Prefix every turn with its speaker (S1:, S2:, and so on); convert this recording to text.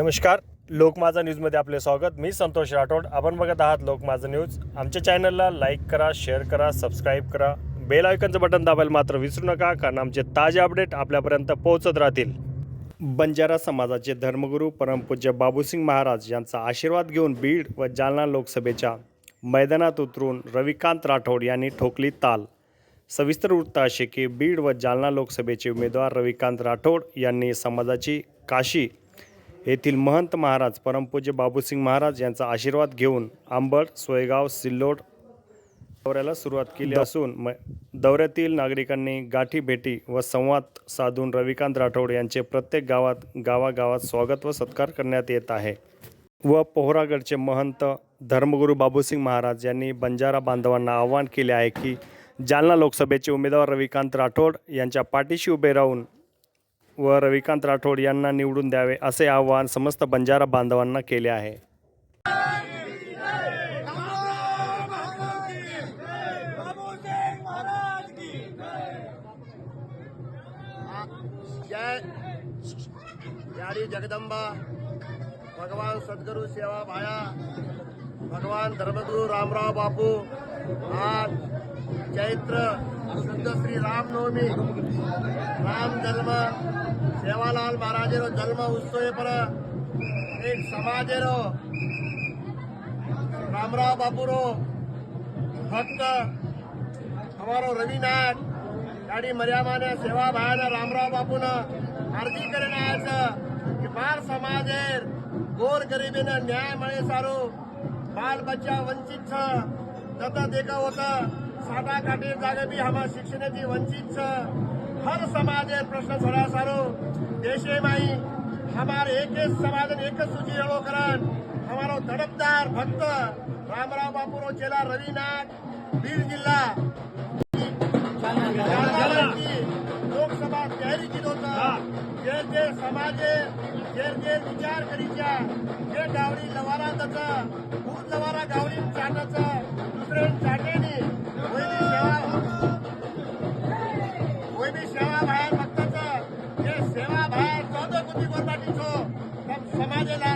S1: नमस्कार लोक माझा न्यूजमध्ये आपले स्वागत. मी संतोष राठोड. आपण बघत आहात लोक माझा न्यूज. आमच्या चॅनलला लाईक करा शेअर करा सबस्क्राईब करा. बेल आयकनचं बटन दाबायला मात्र विसरू नका कारण आमचे ताजे अपडेट आपल्यापर्यंत पोहोचत राहतील. बंजारा समाजाचे धर्मगुरू परमपूज्य बाबूसिंग महाराज यांचा आशीर्वाद घेऊन बीड व जालना लोकसभेच्या मैदानात उतरून रविकांत राठोड यांनी ठोकली ताल. सविस्तर वृत्त असे की बीड व जालना लोकसभेचे उमेदवार रविकांत राठोड यांनी समाजाची काशी येथील महंत महाराज परमपूज्य बाबूसिंग महाराज यांचा आशीर्वाद घेऊन आंबड सोयगाव सिल्लोड दौऱ्याला सुरुवात केली असून म दौऱ्यातील नागरिकांनी गाठी भेटी व संवाद साधून रविकांत राठोड यांचे प्रत्येक गावात गावागावात स्वागत व सत्कार करण्यात येत आहे. व पोहरागडचे महंत धर्मगुरू बाबूसिंग महाराज यांनी बंजारा बांधवांना आवाहन केले आहे की जालना लोकसभेचे उमेदवार रविकांत राठोड यांच्या पाठीशी उभे राहून व रविकांत राठोड यांना निवडून द्यावे असे आवाहन समस्त बंजारा बांधवांना केले आहे.
S2: जय जगदंबा। भगवान सद्गुरु सेवा भाया। भगवान धर्मगुरु रामराव बापू। आज चैत्र શુદ્ધ શ્રી રામનવમી, રામ જન્મ, સેવાલાલ મહારાજેનો જન્મ ઉત્સવે પણ એક સમાજેનો રામરાવ બાપુનો ભક્ત, અમારો રવિનાથ, દાડી મર્યામાને સેવા ભાયાના રામરાવ બાપુને અરજી કરીને આવ્યા છે કે બાર સમાજે ગોર ગરીબીને ન્યાય મળે સારું, બાળ બચ્ચા વંચિત છે તથા દેખા હોતા सादा काटे जागे भी हमार शिक्षणाची वंचित छ हर समाज प्रश्न छोडा सारो. देशे माई हमार एक समाज एकच सूची एवढो करण हमारो धर्मदार भक्त रामराव बापूरो चेला रविनाथ बीड जिल्हा. लोकसभा तयारी केली होतं जे जे समाजे जे जे विचार करीचा जे. गावडी लवारा तसं खूप लवारा गावडी चाटाचं. Saturday night.